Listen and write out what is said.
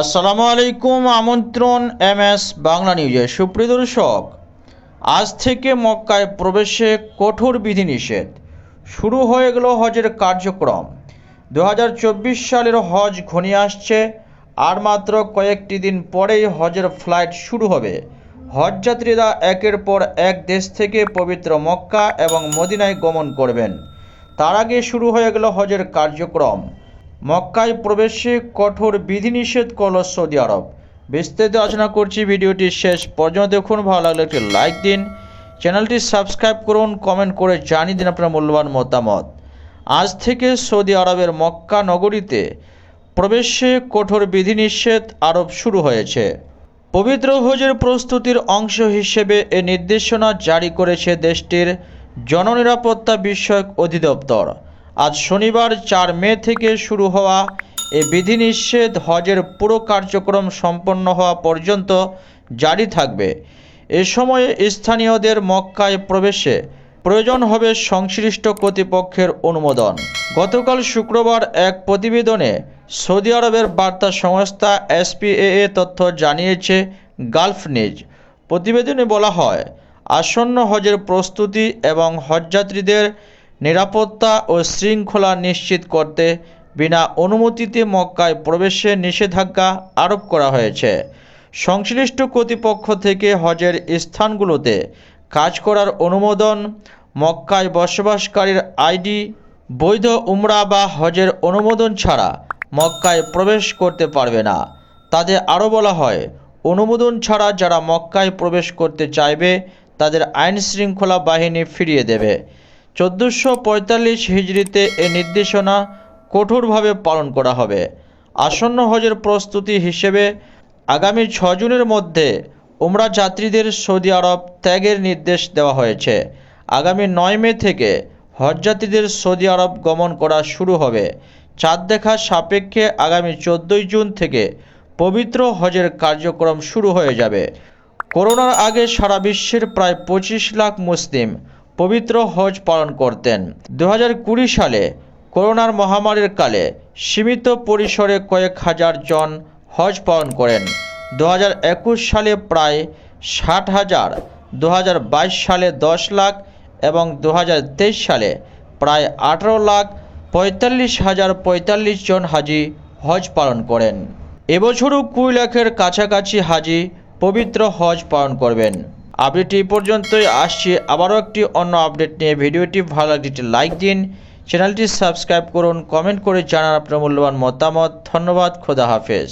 আসসালামু আলাইকুম আমন্ত্রণ এম এস বাংলা নিউজে। সুপ্রিয় দর্শক, আজ থেকে মক্কায় প্রবেশে কঠোর বিধিনিষেধ শুরু হয়ে গেল হজের কার্যক্রম। দু হাজার চব্বিশ সালের হজ ঘনিয়ে আসছে, আর মাত্র কয়েকটি দিন পরেই হজের ফ্লাইট শুরু হবে। হজযাত্রীরা একের পর এক দেশ থেকে পবিত্র মক্কা এবং মদিনায় গমন করবেন। তার আগে শুরু হয়ে গেল হজের কার্যক্রম। মক্কায় প্রবেশে কঠোর বিধিনিষেধ করল সৌদি আরব। বিস্তারিত আলোচনা করছি ভিডিওটি শেষ পর্যন্ত দেখুন, ভালো লাগলে একটি লাইক দিন। চ্যানেলটি সাবস্ক্রাইব করুন কমেন্ট করে জানিয়ে দিন আপনার মূল্যবান মতামত। আজ থেকে সৌদি আরবের মক্কা নগরীতে প্রবেশে কঠোর বিধিনিষেধ আরোপ শুরু হয়েছে। পবিত্র হজের প্রস্তুতির অংশ হিসেবে এ নির্দেশনা জারি করেছে দেশটির জননিরাপত্তা বিষয়ক অধিদপ্তর। আজ শনিবার চার মে থেকে শুরু হওয়া এ বিধিনিষেধ হজের পুরো কার্যক্রম সম্পন্ন হওয়া পর্যন্ত জারি থাকবে। এ সময়ে স্থানীয়দের মক্কায় প্রবেশে প্রয়োজন হবে সংশ্লিষ্ট কর্তৃপক্ষের অনুমোদন। গতকাল শুক্রবার এক প্রতিবেদনে সৌদি আরবের বার্তা সংস্থা এসপিএএ তথ্য জানিয়েছে গালফ নিউজ প্রতিবেদনে বলা হয়, আসন্ন হজের প্রস্তুতি এবং হজযাত্রীদের নিরাপত্তা ও শৃঙ্খলা নিশ্চিত করতে বিনা অনুমতিতে মক্কায় প্রবেশে নিষেধাজ্ঞা আরোপ করা হয়েছে। সংশ্লিষ্ট কর্তৃপক্ষ থেকে হজের স্থানগুলোতে কাজ করার অনুমোদন, মক্কায় বসবাসকারীর আইডি, বৈধ উমরা বা হজের অনুমোদন ছাড়া মক্কায় প্রবেশ করতে পারবে না। তাদের আরও বলা হয়, অনুমোদন ছাড়া যারা মক্কায় প্রবেশ করতে চাইবে, তাদের আইন শৃঙ্খলা বাহিনী ফিরিয়ে দেবে। চোদ্দোশো পঁয়তাল্লিশ হিজড়িতে এ নির্দেশনা কঠোরভাবে পালন করা হবে। আসন্ন হজের প্রস্তুতি হিসেবে আগামী ছ জুনের মধ্যে উমরা যাত্রীদের সৌদি আরব ত্যাগের নির্দেশ দেওয়া হয়েছে। আগামী নয় মে থেকে হজযাত্রীদের সৌদি আরব গমন করা শুরু হবে। চাঁদ দেখা সাপেক্ষে আগামী চোদ্দোই জুন থেকে পবিত্র হজের কার্যক্রম শুরু হয়ে যাবে। করোনার আগে সারা বিশ্বের প্রায় পঁচিশ লাখ মুসলিম পবিত্র হজ পালন করতেন। দু সালে করোনার মহামারীর কালে সীমিত পরিসরে কয়েক হাজার জন হজ পালন করেন। দু সালে প্রায় ষাট হাজার দু সালে দশ লাখ এবং দু হাজার তেইশ সালে প্রায় আঠারো লাখ পঁয়তাল্লিশ হাজার পঁয়তাল্লিশ জন হাজি হজ পালন করেন। এবছরও কুড়ি লাখের কাছাকাছি হাজি পবিত্র হজ পালন করবেন। আপডেটটি পর্যন্তই। আসছি আবারও একটি অন্য আপডেট নিয়ে। ভিডিওটি ভালো লাগলে লাইক দিন। চ্যানেলটি সাবস্ক্রাইব করুন কমেন্ট করে জানান আপনার মূল্যবান মতামত। ধন্যবাদ, খোদা হাফেজ।